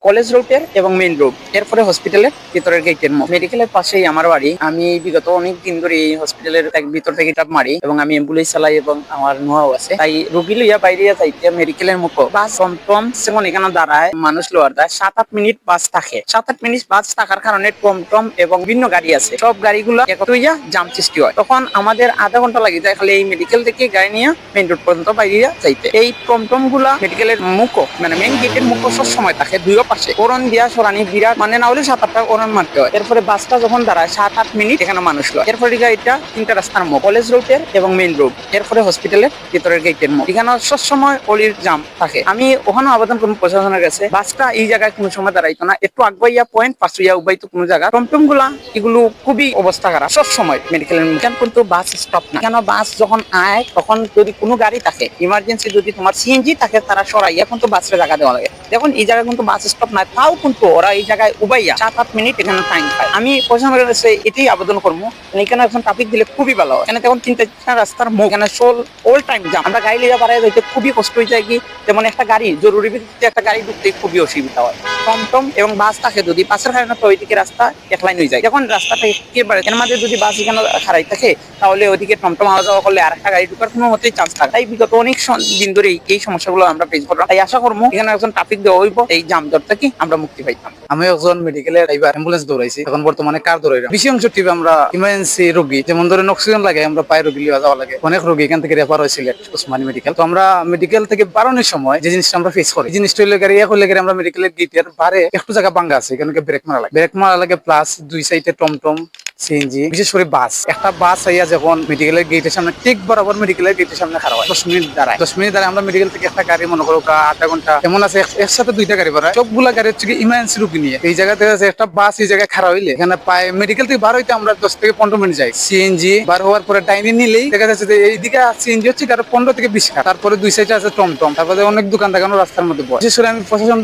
College রোডের এবং main road এরপরে হসপিটালের ভিতরের গেটের মুখ মেডিকেলের পাশেই আমার বাড়ি। আমি বিগত অনেক দিন ধরে এই হসপিটালের এক- ভিতর থেকে টাপ মারি এবং আমি অ্যাম্বুলেন্স চালাই এবং আমার নোয়াও আছে। তাই রুগী লইয়া বাইরে যাইতে মেডিকেলের মুখ বাস টমটম যেমন এখানে দাঁড়ায় মানুষ লোয়ার দেয় সাত আট মিনিট বাস থাকে। সাত আট মিনিট বাস থাকার কারণে টমটম এবং বিভিন্ন গাড়ি আছে। সব গাড়িগুলো একত্র হইয়া জাম সৃষ্টি হয়। তখন আমাদের আধা ঘণ্টা লাগে যায় খালি এই মেডিকেল থেকে গাড়ি নিয়ে মেইন রোড পর্যন্ত বাইরে যাইতে। এই টমটমগুলা মেডিকেলের মুখ মানে মেইন গেটের মুখ সব সময় থাকে। দুই পাশে। করন দিয়া সরানি বিরাট মানে না হলে সাত আটটা করন মারতে হয়। এরপরে বাসটা যখন দাঁড়ায় সাত আট মিনিট এখানে মানুষ লয়। এরপরে গাড়িটা তিনটা রাস্তার মুখ কলেজ রোডের এবং মেইন রোড এরপরে হসপিটালের ভিতরের গেটের মুখ এখানে সবসময় অলির জাম থাকে। আমি ওখানে আবেদন করব প্রশাসনের কাছে। বাসটা এই জায়গায় কোনো সময় দাঁড়াইতো না। একটু আগবাইয়া পয়েন্ট পাঁচুইয়া উবাইতো কোনো জায়গা। টমটমগুলা এগুলো খুবই অবস্থা খারাপ। সব সময় মেডিকেলের কেন কিন্তু বাস স্টপ না। কেন বাস যখন আয়, তখন যদি কোনো গাড়ি থাকে ইমার্জেন্সি যদি তোমার সিএনজি থাকে, তারা সরাইয়া কিন্তু বাসের জায়গা দেওয়া লাগে। দেখুন, এই জায়গায় কিন্তু বাস স্টপ নাই, তাও কিন্তু ওরা এই জায়গায় উবাইয়া সাত, আট মিনিট এখানে টাইম পায়। আমি প্রশাসনের কাছে এটাই আবেদন করব এখানে এখন ট্রাফিক দিলে খুবই ভালো হয়। এখানে তখন তিনটা চারটা রাস্তার মুখ এখানে সোল অল টাইম জাম আমরা গাড়ি লিয়ে পাড়ায় যাইতে খুবই কষ্ট হয়ে যায় কি, যেমন একটা গাড়ি, জরুরি ভিত্তিতে একটা গাড়ি ঢুকতে খুবই অসুবিধা হয়। টমটম এবং বাস থাকে, যদি বাসের কারণে তো ওইদিকে রাস্তা এক লাইন হয়ে যায়। যখন রাস্তাটা একেবারে, এর মাঝে যদি বাস এখানে খারাই থাকে, তাহলে ওইদিকে টমটম আওয়া যাওয়া করলে আর একটা গাড়ি ঢুকার কোনো মতেই চান্স থাকে তাই বিগত অনেক দিন ধরে এই সমস্যাগুলো আমরা ফেস করলাম। তাই আশা করব এখানে একজন ট্রাফিক দেওয়া হইব, এই জাম জট থেকে, আমরা মুক্তি পাইতাম। আমি একজন মেডিকেলের এবার অ্যাম্বুলেন্স দৌড়াইছি। এখন বর্তমানে কার দৌড়াই বেশি অংশ টিপে আমরা ইমার্জেন্সি রোগী, যেমন ধরেন অক্সিজেন লাগে, আমরা পায়ে রোগী লিয়ে যাওয়া লাগে। অনেক রোগী এখান থেকে রেফার হয়েছিল উসমানী মেডিকেল তো আমরা মেডিকেল থেকে বাড়ানোর সময় যে জিনিসটা আমরা ফেস করি জিনিসটা হইলে গাড়ি এক হইলে গাড়ি আমরা মেডিকেলের গেটের বারে একটু জায়গা বাঙ্গা আছে, এখানে ব্রেক মারা লাগে। ব্রেক মারা লাগে প্লাস দুই সাইডে টমটম সিএনজি বিশেষ করে বাস। একটা বাস আইয়া যখন মেডিকেলের গেটের সামনে, ঠিক বরাবর মেডিকেলের গেটের সামনে খারাপ হয়। দশ মিনিট দাঁড়ায়। দশ মিনিট দাঁড়ায় আমরা মেডিকেল থেকে একটা গাড়ি, মনে করো আধা ঘণ্টা, এমন আছে, এক- একসাথে দুইটা গাড়ি বাড়ায় সবগুলা গাড়ি হচ্ছে ইমার্জেন্সি রুগী নিয়ে। এই জায়গা থেকে আছে একটা বাস, এই জায়গায় খারাপ হইলে। এখানে পায় মেডিকেল থেকে বার হইতে আমরা দশ থেকে পনেরো মিনিট যাই। সিএনজি বার হওয়ার পরে ডাইনি নিলেই দেখা যাচ্ছে যে এইদিকে সিএনজি হচ্ছে কারও পনেরো থেকে বিশ টাকা তারপরে দুই সাইডে আছে টমটম। তারপরে অনেক দোকান দেখানো রাস্তার মধ্যে বয় বিশেষ করে আমি প্রশাসন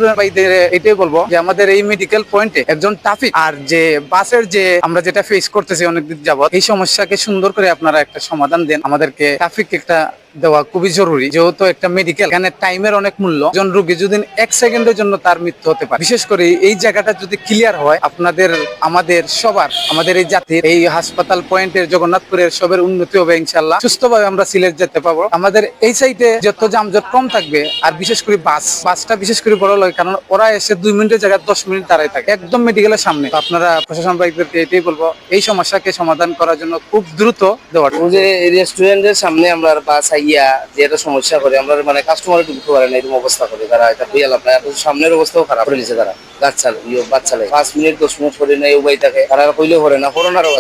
এটাই বলব যে আমাদের এই মেডিকেল পয়েন্টে একজন ট্রাফিক আর যে বাসের যে আমরা যেটা ফেস করতেছি অনেকদিন যাবত এই সমস্যাকে সুন্দর করে আপনারা একটা সমাধান দেন। আমাদেরকে ট্রাফিক একটা দেওয়া খুবই জরুরি। যেহেতু একটা মেডিকেল এখানে টাইমের অনেক মূল্য। একজন রোগী যদি এক সেকেন্ডের জন্য তার মৃত্যু হতে পারে। বিশেষ করে এই জায়গাটা যদি ক্লিয়ার হয়, আপনাদের, আমাদের সবার, আমাদের এই জাতির, এই হাসপাতাল পয়েন্টের জগন্নাথপুরের সবের উন্নতি হবে ইনশাল্লাহ সুস্থভাবে আমরা সিলেট যেতে পারব। আমাদের এই সাইডে যত যানজট কম থাকবে, আর বিশেষ করে বাস বাসটা বিশেষ করে বড় লাগে কারণ ওরা এসে দুই মিনিটের জায়গায় দশ মিনিট দাঁড়ায় থাকে। একদম মেডিকেলের সামনে। আপনারা প্রশাসন বাইকদেরকে এটাই বলব, এই সমস্যাকে সমাধান করার জন্য খুব দ্রুত দেওয়ার ও যে রেস্টুরেন্টের সামনে আমরা বাস আইয়া যে একটা সমস্যা করে, আমরা মানে কাস্টমার ঢুকতে পারে না, এরকম অবস্থা করে। তারা এটা বুঝে লাভ নাই। সামনের অবস্থাও খারাপ। করে তারা। বাচ্চা চালে বাচ্চা পাঁচ মিনিট, দশ মিনিট করে নেই উবাই থাকে। তারা কইলেও করে না করোনারও